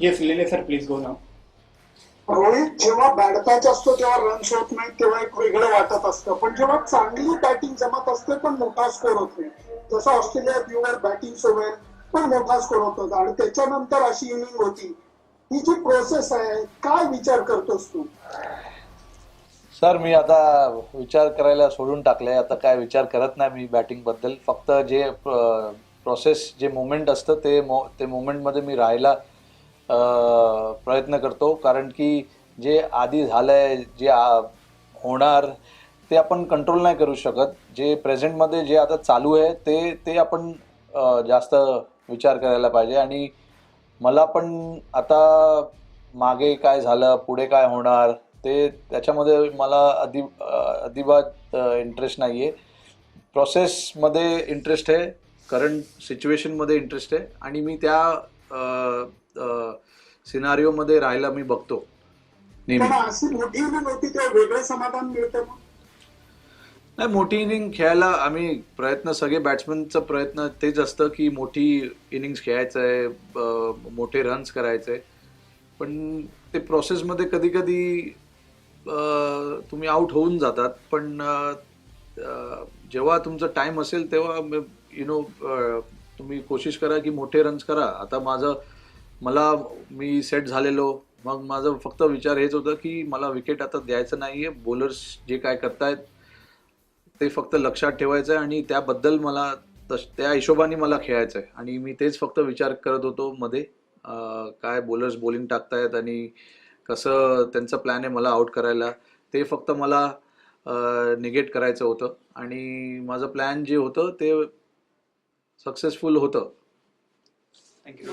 Yes लिले sir please go नाव रोहित जेव्हा बॅड पॅच असतो तेव्हा रन्स होत नाही तेव्हा एक वेगळं वाटत असतं. पण जेव्हा चांगली बॅटिंग जमत असते पण मोठा स्कोर होत नाही. जसं ऑस्ट्रेलिया व्ह्यूवर बॅटिंग सोवेल पण मोठा स्कोर होत. होता आणि त्याच्यानंतर अशी इनिंग होती. ही जी प्रोसेस आहे काय विचार करतोस तू? सर मी आता विचार करायला सोडून टाकले आता काय विचार करत नाही मी बॅटिंगबद्दल. फक्त जे प्रोसेस जे मोमेंट असतं ते मो ते मोमेंटमध्ये मी राहायला प्रयत्न करतो. कारण की जे आधी झालं आहे जे आ- होणार ते आपण कंट्रोल नाही करू शकत. जे प्रेझेंटमध्ये जे आता चालू आहे ते ते आपण जास्त विचार करायला पाहिजे. आणि मला पण आता मागे काय झालं पुढे काय होणार ते त्याच्यामध्ये मला अदि अं, अजिबात इंटरेस्ट नाही आहे प्रोसेसमध्ये इंटरेस्ट आहे. करंट सिच्युएशनमध्ये इंटरेस्ट आहे. आणि मी त्या सिनारिओमध्ये राहायला मी बघतो. नाही मोठी इनिंग खेळायला आम्ही प्रयत्न सगळे बॅट्समनचा प्रयत्न तेच असतं की मोठी इनिंग्स खेळायचं आहे मोठे रन्स करायचे पण ते प्रोसेसमध्ये कधी कधी तुम्ही आऊट होऊन जातात. पण जेव्हा तुमचा टाइम असेल तेव्हा यु नो तुम्ही कोशिश करा की मोठे रन्स करा. आता माझं मला मी सेट झालेलो. मग माझं फक्त विचार हेच होतं की मला विकेट आता द्यायचं नाही आहे बॉलर्स जे काय करतायत ते फक्त लक्षात ठेवायचं आहे आणि त्याबद्दल मला तश त्या हिशोबाने मला खेळायचं आहे आणि मी तेच फक्त विचार करत होतो मध्ये काय बॉलर्स बॉलिंग टाकतायत आणि कसं त्यांचा प्लॅन आहे मला आउट करायला. ते फक्त मला निगेट करायचं होतं. आणि माझं प्लॅन जे होतं ते सक्सेसफुल होतं. थँक्यू